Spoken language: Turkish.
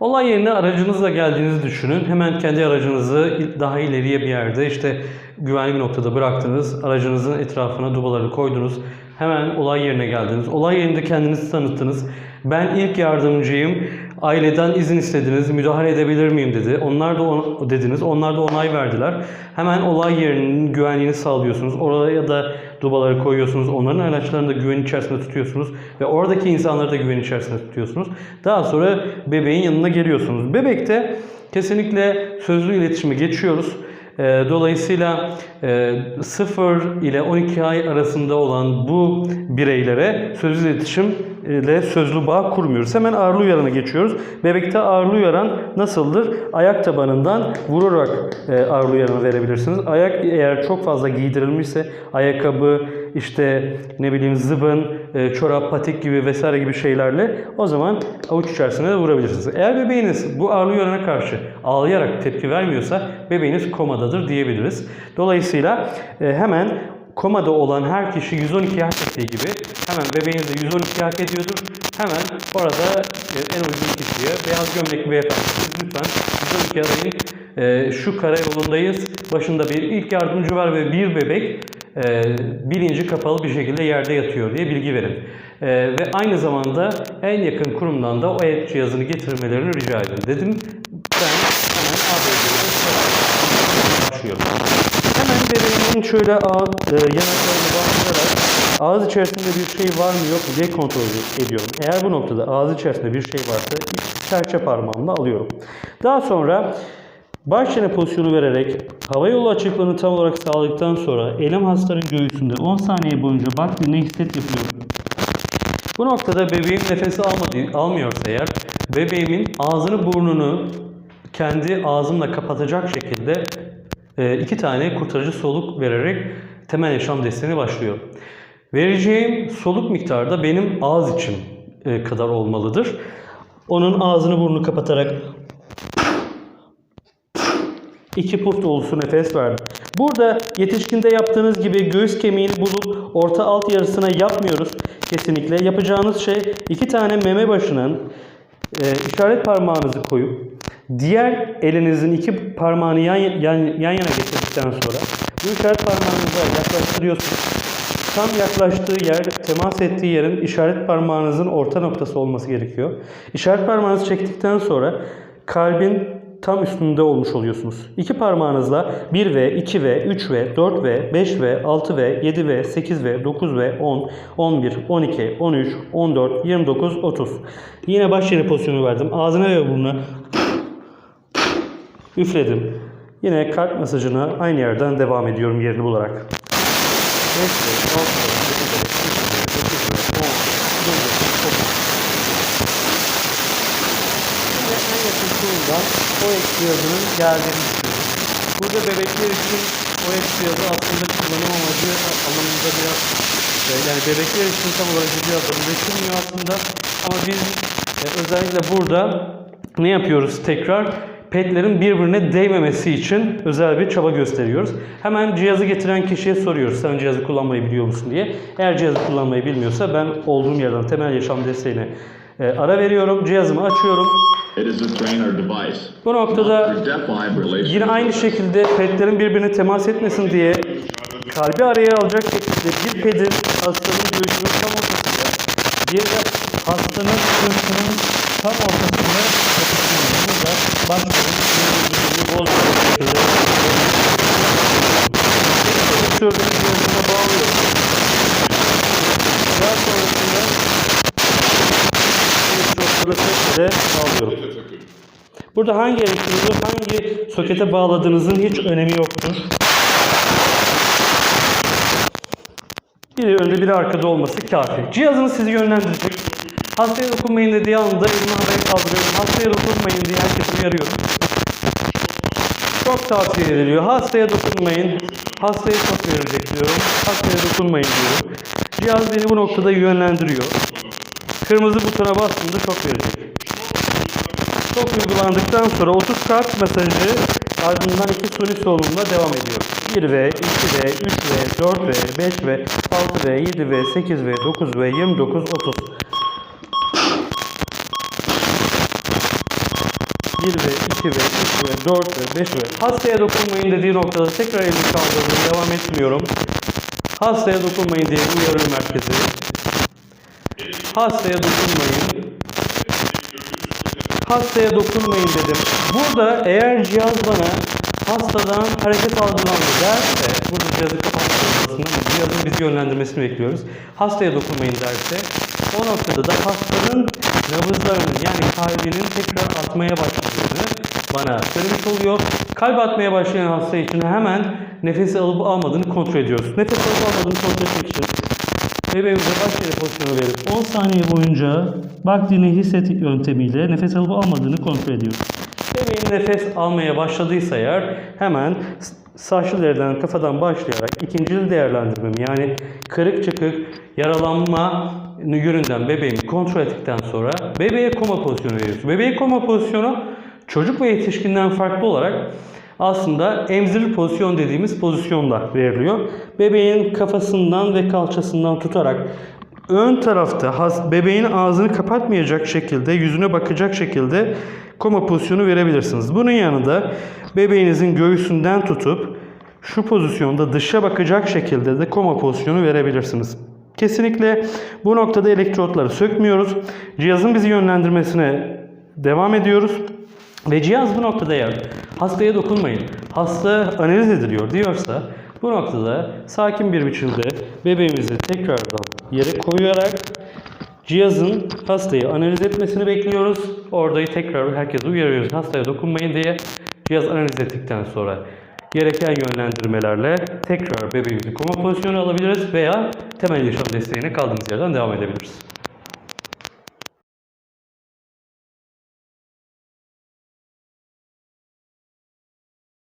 Olay yerine aracınızla geldiğinizi düşünün. Hemen kendi aracınızı daha ileriye bir yerde işte güvenli bir noktada bıraktınız. Aracınızın etrafına dubaları koydunuz. Hemen olay yerine geldiniz. Olay yerinde kendinizi tanıttınız. Ben ilk yardımcıyım. Aileden izin istediniz. Müdahale edebilir miyim dedi. Onlar da on- dediniz. Onlar da onay verdiler. Hemen olay yerinin güvenliğini sağlıyorsunuz. Oraya da dubaları koyuyorsunuz. Onların araçlarını da güven içerisinde tutuyorsunuz. Ve oradaki insanları da güven içerisinde tutuyorsunuz. Daha sonra bebeğin yanına geliyorsunuz. Bebekte kesinlikle sözlü iletişimi geçiyoruz. Ee, Dolayısıyla e, 0 ile 12 ay arasında olan bu bireylere sözlü iletişim ile sözlü bağ kurmuyoruz. Hemen ağırlı uyarana geçiyoruz. Bebekte ağırlı uyaran nasıldır? Ayak tabanından vurarak e, ağırlı uyaranı verebilirsiniz. Ayak eğer çok fazla giydirilmişse ayakkabı, işte ne bileyim zıbın, e, çorap, patik gibi vesaire gibi şeylerle o zaman avuç içerisine de vurabilirsiniz. Eğer bebeğiniz bu ağırlı uyanana karşı ağlayarak tepki vermiyorsa bebeğiniz komadadır diyebiliriz. Dolayısıyla e, hemen komada olan her kişi 112 hak ettiği gibi hemen bebeğiniz de 112 hak ediyordur. Hemen orada e, en uygun kişiye beyaz gömlekli beyefendi lütfen 112 arayın. E, şu karayolundayız. Başında bir ilk yardımcı var ve bir bebek e, bilinci kapalı bir şekilde yerde yatıyor diye bilgi verin. E, ve aynı zamanda en yakın kurumdan da o el cihazını getirmelerini rica edin dedim. Ben hemen ABD'de başlıyorum. Bebeğimin şöyle ağız, e, yanaklarını bastırarak ağız içerisinde bir şey var mı yok mu diye kontrol ediyorum. Eğer bu noktada ağız içerisinde bir şey varsa ilk serçe parmağımla alıyorum. Daha sonra baş çene pozisyonu vererek hava yolu açıklığını tam olarak sağladıktan sonra elim hastanın göğsünde 10 saniye boyunca bak dinle hisset yapıyorum. Bu noktada bebeğim nefesi almadı, almıyorsa eğer bebeğimin ağzını burnunu kendi ağzımla kapatacak şekilde iki tane kurtarıcı soluk vererek temel yaşam desteğine başlıyor. Vereceğim soluk miktarı da benim ağız için e, kadar olmalıdır. Onun ağzını burnunu kapatarak iki puf dolusu nefes verdim. Burada yetişkinde yaptığınız gibi göğüs kemiğini bulup orta alt yarısına yapmıyoruz. Kesinlikle yapacağınız şey iki tane meme başının e, işaret parmağınızı koyup diğer elinizin iki parmağını yan, yan, yan yana getirdikten sonra bu işaret parmağınıza yaklaştırıyorsunuz. Tam yaklaştığı yer, temas ettiği yerin işaret parmağınızın orta noktası olması gerekiyor. İşaret parmağınızı çektikten sonra kalbin tam üstünde olmuş oluyorsunuz. İki parmağınızla 1V, 2V, 3V, 4V, 5V, 6V, 7V, 8V, 9V, 10, 11, 12, 13, 14, 29, 30. Yine baş yeri pozisyonu verdim. Ağzına ve burnuna üfledim. Yine kalp masajına aynı yerden devam ediyorum yerini bularak. 5 ve 6 ve 7 ve 8 ve 9 ve 10, 29, 30. Şimdi en yakın kurumdan o ek cihazının geldiğini istiyoruz. Burada bebekler için o ek cihazı aslında kullanım amacı anlamında biraz e, yani bebekler için tam olarak bir cihaz üretilmiyor aslında ama biz e, özellikle burada ne yapıyoruz tekrar? Petlerin birbirine değmemesi için özel bir çaba gösteriyoruz. Hemen cihazı getiren kişiye soruyoruz. Sen cihazı kullanmayı biliyor musun diye. Eğer cihazı kullanmayı bilmiyorsa ben olduğum yerden temel yaşam desteğine e, ara veriyorum. Cihazımı açıyorum. Bu noktada yine aynı şekilde petlerin birbirine temas etmesin diye kalbi araya alacak şekilde bir pedin hastanın göğsünün tam ortasında, de hastanın sırtının tam ortasında. Burada başlıyoruz. Bozmayacak şekilde. Gördüğünüz elektrotları bağlıyorum. Burada hangi elektrodu hangi sokete bağladığınızın hiç önemi yoktur. Biri önde biri arkada olması kafi. Cihazınız sizi yönlendirecek. Hastaya dokunmayın dediği anda elimi havaya kaldırıyorum. Hastaya dokunmayın diye herkesi uyarıyorum. Çok tavsiye ediliyor. Hastaya dokunmayın. Hastaya çok verilecek diyorum. Hastaya dokunmayın diyorum. Cihaz beni bu noktada yönlendiriyor. Kırmızı butona bastığımda çok verecek. Çok uygulandıktan sonra 30 kart mesajı ardından iki suni solunumla devam ediyor. 1V, 2V, 3V, 4V, 5V, 6V, 7V, 8V, 9V, 29, 30. 1 ve 2 ve 3 ve 4 ve 5 ve hastaya dokunmayın dediği noktada tekrar elini kaldırdım. Devam etmiyorum. Hastaya dokunmayın diye uyarı merkezi. Hastaya dokunmayın. Hastaya dokunmayın dedim. Burada eğer cihaz bana hastadan hareket algılandı derse, burada cihazı ama cihazın bizi yönlendirmesini bekliyoruz. Hastaya dokunmayın derse, o noktada da hastanın nabızlarının yani kalbinin tekrar atmaya başladığını bana söylemiş oluyor. Kalp atmaya başlayan hasta için hemen nefes alıp almadığını kontrol ediyoruz. Nefes alıp almadığını kontrol etmek için Bebeğimize baş yere pozisyonu verip 10 saniye boyunca bak dinle hisset yöntemiyle nefes alıp almadığını kontrol ediyoruz. Bebeğin nefes almaya başladıysa eğer hemen saçlı deriden kafadan başlayarak ikincil değerlendirmemi yani kırık çıkık yaralanma yönünden bebeğimi kontrol ettikten sonra bebeğe koma pozisyonu veriyoruz. Bebeğe koma pozisyonu çocuk ve yetişkinden farklı olarak aslında emzirir pozisyon dediğimiz pozisyonda veriliyor. Bebeğin kafasından ve kalçasından tutarak ön tarafta has- bebeğin ağzını kapatmayacak şekilde, yüzüne bakacak şekilde koma pozisyonu verebilirsiniz. Bunun yanında bebeğinizin göğsünden tutup şu pozisyonda dışa bakacak şekilde de koma pozisyonu verebilirsiniz. Kesinlikle bu noktada elektrotları sökmüyoruz. Cihazın bizi yönlendirmesine devam ediyoruz. Ve cihaz bu noktada eğer hastaya dokunmayın, hasta analiz ediliyor diyorsa bu noktada sakin bir biçimde bebeğimizi tekrardan yere koyarak cihazın hastayı analiz etmesini bekliyoruz. Orada tekrar herkese uyarıyoruz hastaya dokunmayın diye. Cihaz analiz ettikten sonra gereken yönlendirmelerle tekrar bebeğimizi koma pozisyonu alabiliriz veya temel yaşam desteğine kaldığımız yerden devam edebiliriz.